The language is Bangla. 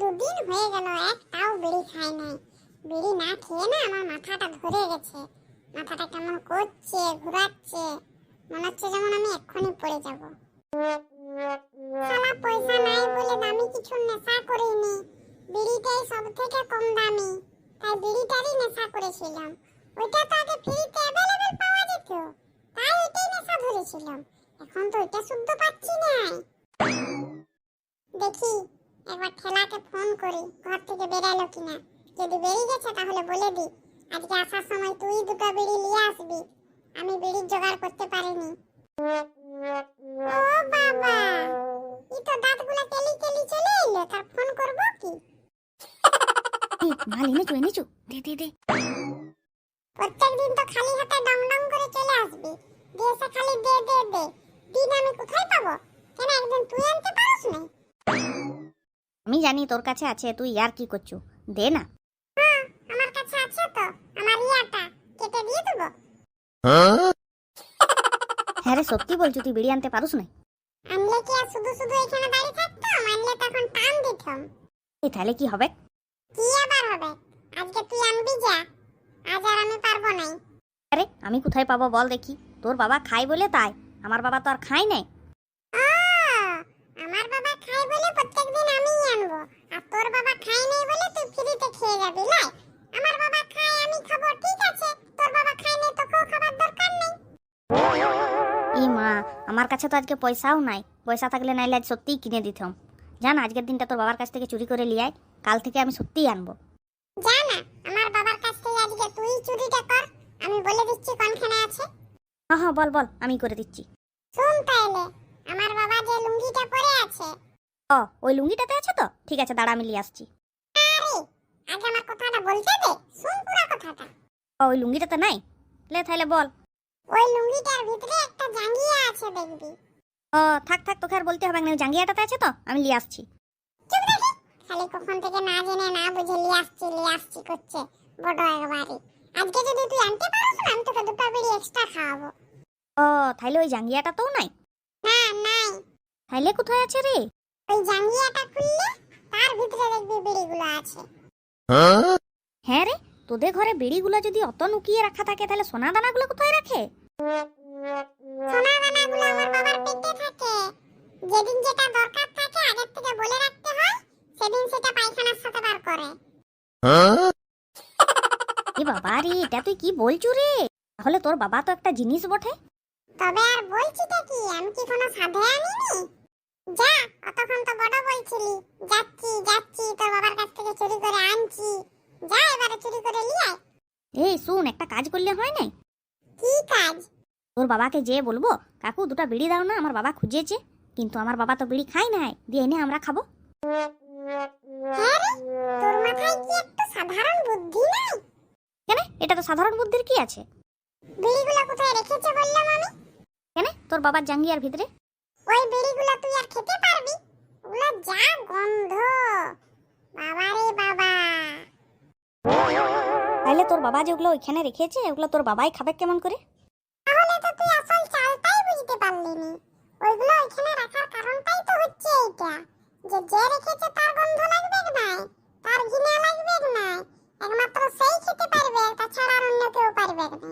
দুদিন হয়ে গেল, একটাও বিড়ি খাই নাই। বিড়ি না খেয়ে না আমার মাথাটা ধরে গেছে। মাথাটা কেমন করছে, ঘোরাচ্ছে, মনে হচ্ছে যেমন আমি এক্ষুনি পড়ে যাব। শালা পয়সা নাই বলে দামি কিছু নেশা করিনি। বিড়িটাই সব থেকে কম দামি। তাই বিড়িটারই নেশা করেছিলাম। ওইটা তো আগে ফ্রিতে অ্যাভেলেবেল পাওয়া যেত। তাই ওইটাই নেশা ধরেছিলাম। এখন তো ওইটা শুদ্ধ পাচ্ছি না দেখি একবার ঠেলাকে ফোন করি ঘর থেকে বেরালো কিনা। যদি বেরিয়ে গেছে তাহলে বলে দি আজকে আসার সময় তুই দুটো বিড়ি নিয়ে আসবি। আমি বিড়ির জোগাড় করতে পারিনি। ও বাবা! ই তো দাঁতগুলো কেলি কেলি চলে এলো তার ফোন করব কি? মাল এনেছো এনেছো। দে দে দে। প্রত্যেকদিন তো খালি হাতে ডং ডং করে চলে আসবি। দিয়ে খালি দে দে দে। দিন আমি কোথায় পাবো? কেন একদিন তুই আনতে পারিস না আমি জানি তোর কাছে আছে তুই ইয়ার কি করছ? দে না। হ্যাঁ আমার কাছে আছে তো আমার ইয়াটা। কেটে দিয়ে দেবো? হ্যাঁ রে সত্যি বলছো তুই বিড়ি আনতে পারুস না আনলে কি আর শুধু শুধু এখানে দাঁড়িয়ে থাকতাম? আনলে তখন টান দিতাম। এই তাহলে কি হবে? কি আবার হবে? আজকে তুই আনবি যা। আজ আর আমি পারব নাই। আরে আমি কোথায় পাবো বল দেখি। তোর বাবা খায় বলে তাই। আমার বাবা তো আর খায় নাই ও, আমার বাবা খায় বলে প্রত্যেকদিন আমিই আনব আর তোর বাবা খায় নাই বলে তুই ফ্রিতে খেয়ে যাবি লাই। আমার বাবা খায় আমি খাব ঠিক আছে। তোর বাবা খায় নাই তোকেও খাবার দরকার নেই। ই মা আমার কাছে তো আজকে পয়সাও নাই। পয়সা থাকলে নাইলে আজ সত্যিই কিনে দিতাম। জান আজকের দিনটা তোর বাবার কাছ থেকে চুরি করে লিয়ে আয়। কাল থেকে আমি সত্যিই আনব। যা না আমার বাবার কাছ থেকে আজকে তুই চুরিটা কর। আমি বলে দিচ্ছি কোনখানে আছে। হ্যাঁ হ্যাঁ বল বল আমি করে দিচ্ছি। শুন তাইলে আমার বাবা যে লুঙ্গিটা পরে ও ওই লুঙ্গিটাতে আছে তো? ঠিক আছে দাঁড়া আমি নিয়ে আসছি। আরে আগে আমার কথাটা বলতে দে শুন পুরো কথাটা। ও ওই লুঙ্গিটাতে নাই? লে তাহলে বল। ওই লুঙ্গিটার ভিতরে একটা জাঙ্গিয়া আছে দেখবি। ও থাক থাক তোকে আর বলতে হবে না জাঙ্গিয়াটাতে আছে তো? আমি নিয়ে আসছি। চুপ দেখি খালি কখন থেকে না জেনে না বুঝে লিয়ে আসছি লিয়ে আসছি করছে বড় একবারে। আজকে যদি তুই আনতে পারিস না আমি তোকে দুটো বিড়ি এক্সট্রা খাওয়াবো। ও তাহলে ওই জাঙ্গিয়াটা তো নাই? না নাই। তাইলে কোথায় আছে রে? ওই জাঙ্গিয়াটা খুললে তার ভিতরে দেখবি বিড়িগুলো আছে। হ্যাঁ? রে তোদের ঘরে বিড়িগুলো যদি অত লুকিয়ে রাখা থাকে তাহলে সোনা দানাগুলো কোথায় রাখে? সোনা দানাগুলো আমার বাবার পেটে থাকে। যেদিন যেটা দরকার থাকে আগের থেকে বলে রাখতে হয় সেদিন সেটা পায়খানার সাথে বার করে। এ বাবা রে এটা তুই কি বলছু রে? তাহলে তোর বাবা তো একটা জিনিস বটে। তবে আর বলছিটা কি আমি কি কোনো সাধে আনিনি? যা অতক্ষণ তো বড় বলছিলি। যাচ্ছি যাচ্ছি তোর বাবার কাছ থেকে চুরি করে আনছি। যা এবারে চুরি করে আয়। এই শুন একটা কাজ করলে হয় নাই? কি কাজ? তোর বাবাকে যে বলব কাকু দুটো বিড়ি দাও না আমার বাবা খুঁজেছে। কিন্তু আমার বাবা তো বিড়ি খায় নাই দিয়ে এনে আমরা খাব। হ্যাঁ তোর মাথায় কি একটু সাধারণ বুদ্ধি নাই? কেন? এটা তো সাধারণ বুদ্ধির কি আছে? বিড়িগুলো কোথায় রেখেছে বললাম আমি? কেন? তোর বাবার জাঙ্গিয়ার ভিতরে? ওই বিড়িগুলো তুই আর খেতে পারবি? ওগুলো যা গন্ধ। বাবা রে বাবা। তাহলে তোর বাবা যেগুলো ওইখানে রেখেছে ওগুলো তোর বাবাই খাবে কেমন করে? তাহলে তো তুই আসল চালটাই বুঝতে পারলি নি। ওইগুলো ওইখানে রাখার কারণটাই তো হচ্ছে এইটা যে যে রেখেছে তার গন্ধ লাগবে না তার ঘিনে লাগবে না একমাত্র সেই খেতে পারবে তাছাড়া আর অন্য কেউ পারবে না।